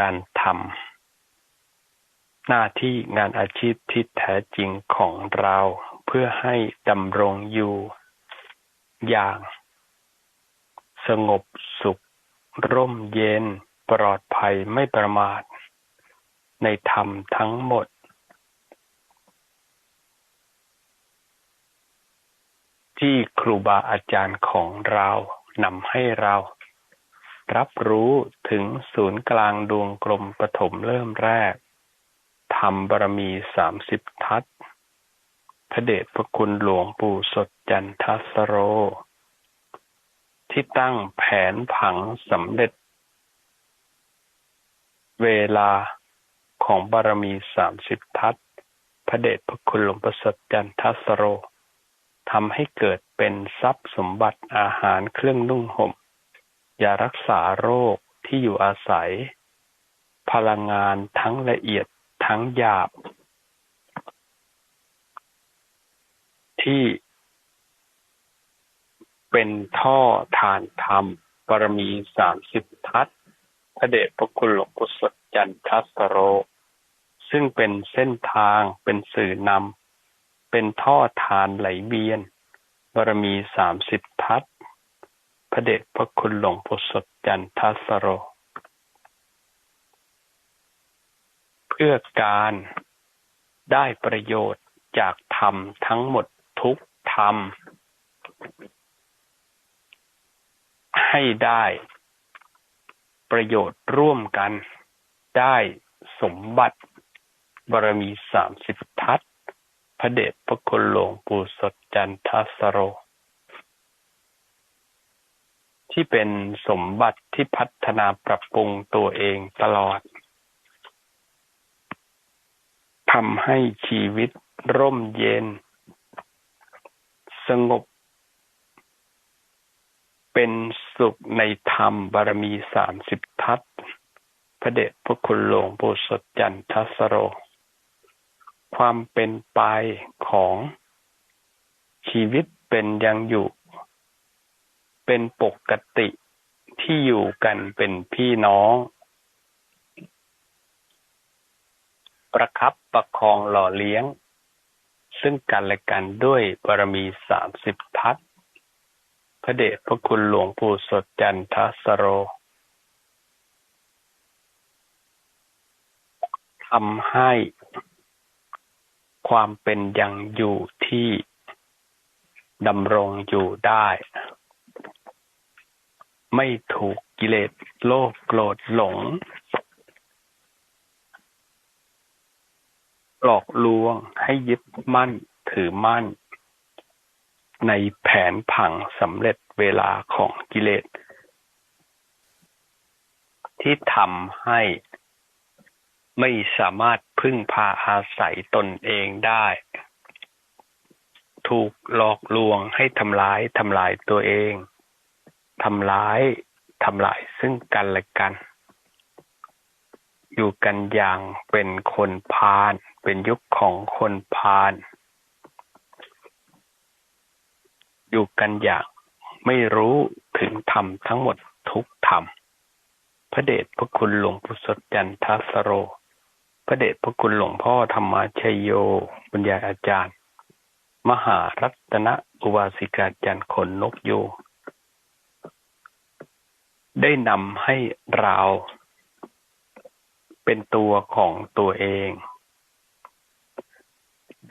การทำหน้าที่งานอาชีพที่แท้จริงของเราเพื่อให้ดำรงอยู่ อย่าง สงบสุข ร่มเย็น ปลอดภัยไม่ประมาท ในธรรมทั้งหมดที่ครูบาอาจารย์ของเรานำให้เรา รับรู้ถึงศูนย์กลางดวงกลมปฐมเริ่มแรกทำบารมีสามสิบทัศพระเดชพระคุณหลวงปู่สดจันทสโร ที่ตั้งแผนผังสำเร็จ เวลาของบารมีสามสิบทัศพระเดชพระคุณหลวงปู่สดจันทสโรทำให้เกิดเป็นทรัพย์สมบัติอาหารเครื่องนุ่งห่ม ยารักษาโรคที่อยู่อาศัย พลังงานทั้งละเอียดทั้งหยาบ ที่เป็นท่อทานธรรมบารมีสามสิบทัศพระเดชพระคุณหลวงปู่สดจันทัสโร ซึ่งเป็นเส้นทางเป็นสื่อนำเป็นท่อทานไหลเวียนบารมีสามสิบทัศ พระเดชพระคุณหลวงปู่สด จันทสโร เพื่อการได้ประโยชน์จากธรรมทั้งหมดทุกธรรม ให้ได้ประโยชน์ร่วมกันได้สมบัติบารมีสามสิบทัศพระเดชพระคุณหลวงปู่สดจันทสโร ที่เป็นสมบัติที่พัฒนาปรับปรุงตัวเองตลอดทำให้ชีวิตร่มเย็น สงบ เป็นสุขในธรรมบารมีสามสิบทัศพระเดชพระคุณหลวงปู่สดจันทสโร ความเป็นไปของชีวิตเป็นยังอยู่ เป็นปกติที่อยู่กันเป็นพี่น้อง ประคับประคองหล่อเลี้ยง ซึ่งกันและกันด้วยบารมีสามสิบทัศพระเดชพระคุณหลวงปู่สดจันทสโรทำให้ความเป็นยังอยู่ที่ดำรงอยู่ได้ ไม่ถูกกิเลสโลภโกรธหลง หลอกลวงให้ยึดมั่นถือมั่น ในแผนผังสำเร็จเวลาของกิเลส ที่ทำให้ไม่สามารถพึ่งพาอาศัยตนเองได้ ถูกหลอกลวงให้ทำร้ายทำลายตัวเอง ทำร้ายทำลายซึ่งกันและกัน อยู่กันอย่างเป็นคนพาลเป็นยุคของคนพาลอยู่กันอย่างไม่รู้ถึงธรรมทั้งหมดทุกธรรม พระเดชพระคุณหลวงพุทธจันทสโร พระเดชพระคุณหลวงพ่อธรรมชยโยบรรยาอาจารย์ มหารัตนอุบาสิกาจันทร์ขนนกโย ได้นำให้เราเป็นตัวของตัวเอง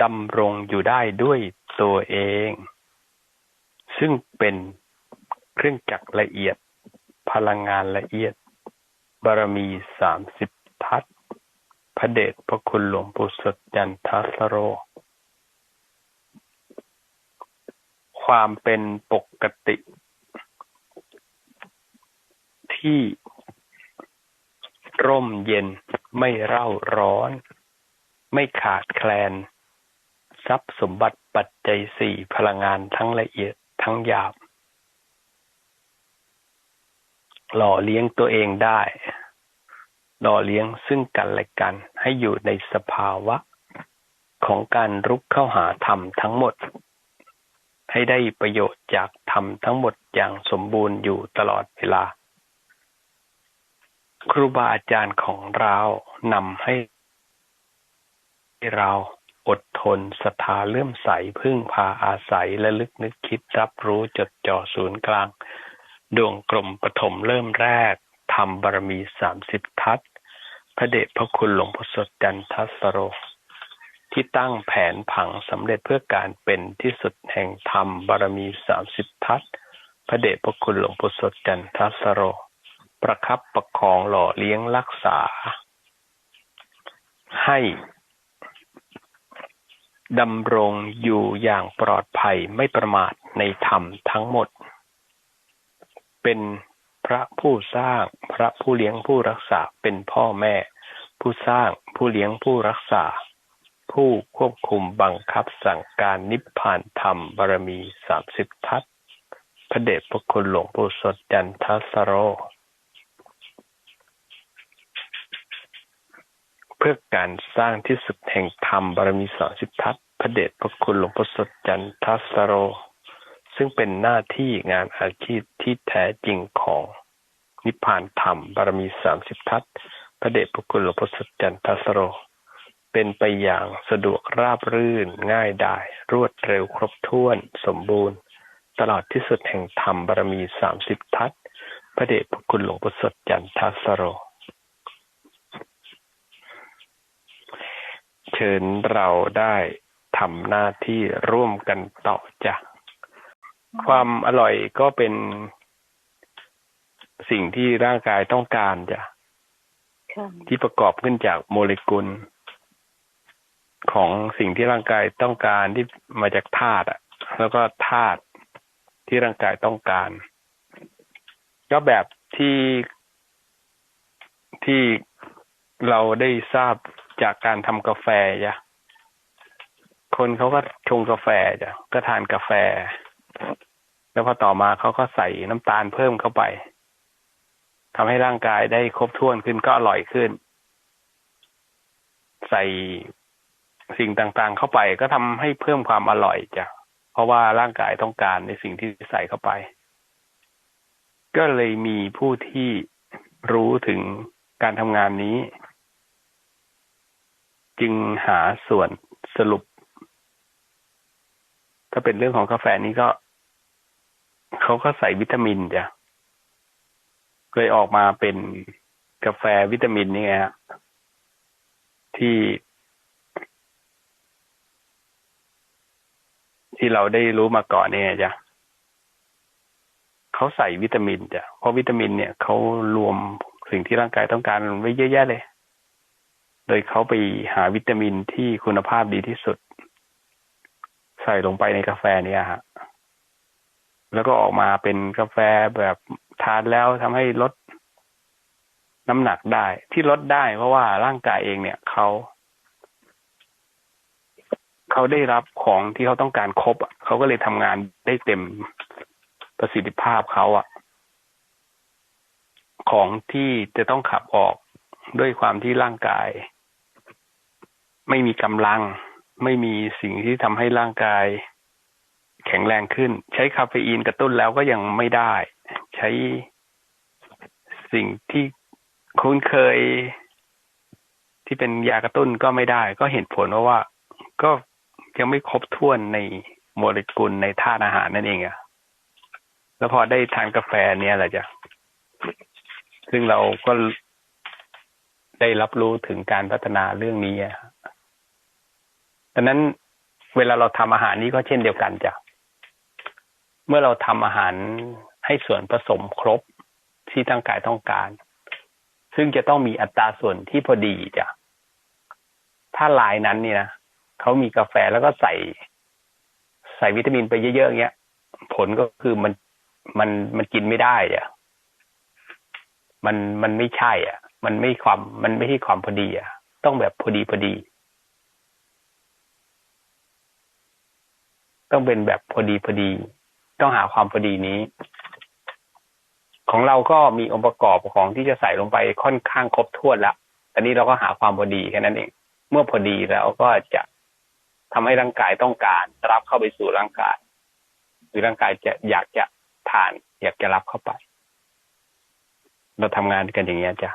ดำรงอยู่ได้ด้วยตัวเอง ซึ่งเป็นเครื่องจักรละเอียด พลังงานละเอียด บารมีสามสิบทัศพระเดชพระคุณหลวงปู่สดจันทัสโร ความเป็นปกติ ที่ร่มเย็นไม่เร่าร้อน ไม่ขาดแคลน ทรัพย์สมบัติปัจจัยสี่พลังงานทั้งละเอียดทั้งหยาบ หล่อเลี้ยงตัวเองได้ หล่อเลี้ยงซึ่งกันและกันให้อยู่ในสภาวะ ของการรุกเข้าหาธรรมทั้งหมด ให้ได้ประโยชน์จากธรรมทั้งหมดอย่างสมบูรณ์อยู่ตลอดเวลา ครูบาอาจารย์ของเรานำให้เราอดทนศรัทธาเลื่อมใสพึ่งพาอาศัยและลึกนึกคิดรับรู้จดจ่อศูนย์กลาง ดวงกลมปฐมเริ่มแรกทำบารมีสามสิบทัศพระเดชพระคุณหลวงพ่อสดจันทัสโร ที่ตั้งแผนผังสำเร็จเพื่อการเป็นที่สุดแห่งธรรมบารมีสามสิบทัศพระเดชพระคุณหลวงพ่อสดจันทัสโร ประคับประคองหล่อเลี้ยงรักษา ให้ดำรงอยู่อย่างปลอดภัยไม่ประมาทในธรรมทั้งหมด เป็นพระผู้สร้างพระผู้เลี้ยงผู้รักษาเป็นพ่อแม่ ผู้สร้างผู้เลี้ยงผู้รักษา ผู้ควบคุมบังคับสั่งการนิพพานธรรมบารมีสามสิบทัศพระเดชพระคุณหลวงปู่สดจันทสโร เพื่อการสร้างที่สุดแห่งธรรมบารมีสามสิบทัศพระเดชพระคุณหลวงพ่อสดจันทัสโร ซึ่งเป็นหน้าที่งานอาชีพที่แท้จริงของนิพพานธรรมบารมีสามสิบทัศพระเดชพระคุณหลวงพ่อสดจันทัสโร เป็นไปอย่างสะดวกราบรื่นง่ายดาย รวดเร็วครบถ้วนสมบูรณ์ ตลอดที่สุดแห่งธรรมบารมีสามสิบทัศพระเดชพระคุณหลวงพ่อสดจันทัสโร เชิญเราได้ทำหน้าที่ร่วมกันต่อจ้ะความอร่อยก็เป็นสิ่งที่ร่างกายต้องการจ้ะค่ะที่ประกอบขึ้นจากโมเลกุล ของสิ่งที่ร่างกายต้องการที่มาจากธาตุอะแล้วก็ธาตุที่ร่างกายต้องการ ก็แบบที่ที่เราได้ทราบ จากการทำกาแฟจ้ะคนเขาก็ชงกาแฟจ้ะก็ทานกาแฟ แล้วพอต่อมาเขาก็ใส่น้ำตาลเพิ่มเข้าไปทำให้ร่างกายได้ครบถ้วนขึ้นก็อร่อยขึ้น ใส่สิ่งต่างๆเข้าไปก็ทำให้เพิ่มความอร่อยจ้ะเพราะว่าร่างกายต้องการในสิ่งที่ใส่เข้าไป ก็เลยมีผู้ที่รู้ถึงการทำงานนี้ จึงหาส่วนสรุป ถ้าเป็นเรื่องของกาแฟนี้ก็ เขาก็ใส่วิตามินจ้ะเลยออกมาเป็นกาแฟวิตามินนี่ไงฮะที่ ที่เราได้รู้มาก่อนเนี่ยจ้ะเขาใส่วิตามินจ้ะเพราะวิตามินเนี่ยเขารวมสิ่งที่ร่างกายต้องการไว้เยอะแยะเลย โดยเขาไปหาวิตามินที่คุณภาพดีที่สุด ใส่ลงไปในกาแฟเนี่ยฮะแล้วก็ออกมาเป็นกาแฟแบบทานแล้วทำให้ลดน้ำหนักได้ ที่ลดได้เพราะว่าร่างกายเองเนี่ยเขาเขาได้รับของที่เขาต้องการครบอะเขาก็เลยทำงานได้เต็มประสิทธิภาพเขาอะของที่จะต้องขับออกด้วยความที่ร่างกาย ไม่มีกำลัง ไม่มีสิ่งที่ทำให้ร่างกาย แข็งแรงขึ้น ใช้คาเฟอีนกระตุ้นแล้วก็ยังไม่ได้ ใช้สิ่งที่คุ้นเคย ที่เป็นยากระตุ้นก็ไม่ได้ ก็เห็นผลว่าว่า ก็ยังไม่ครบถ้วนในโมเลกุลในธาตุอาหารนั่นเองอะแล้วพอได้ทานกาแฟเนี่ยแหละจ้ะซึ่งเราก็ได้รับรู้ถึงการพัฒนาเรื่องนี้ะดังนั้นเวลาเราทำอาหารนี้ก็เช่นเดียวกันจ้ะเมื่อเราทำอาหารให้ส่วนผสมครบที่ร่างกายต้องการ ซึ่งจะต้องมีอัตราส่วนที่พอดีจ้ะถ้าลายนั้นนี่นะเขามีกาแฟแล้วก็ใส่ ใส่วิตามินไปเยอะๆอย่างเงี้ย ผลก็คือมันมันมันกินไม่ได้อะมันมันไม่ใช่ อะ มันไม่ความมันไม่ใช่ความพอดีอะ ต้องแบบพอดีพอดี ต้องเป็นแบบพอดีพอดี ต้องหาความพอดีนี้ ของเราก็มีองค์ประกอบของที่จะใส่ลงไปค่อนข้างครบถ้วนแล้วแต่นี้เราก็หาความพอดีแค่นั้นเอง เมื่อพอดีแล้วก็จะทำให้ร่างกายต้องการรับเข้าไปสู่ร่างกาย หรือร่างกายจะอยากจะทาน อยากจะรับเข้าไป เราทำงานกันอย่างเงี้จ้ะ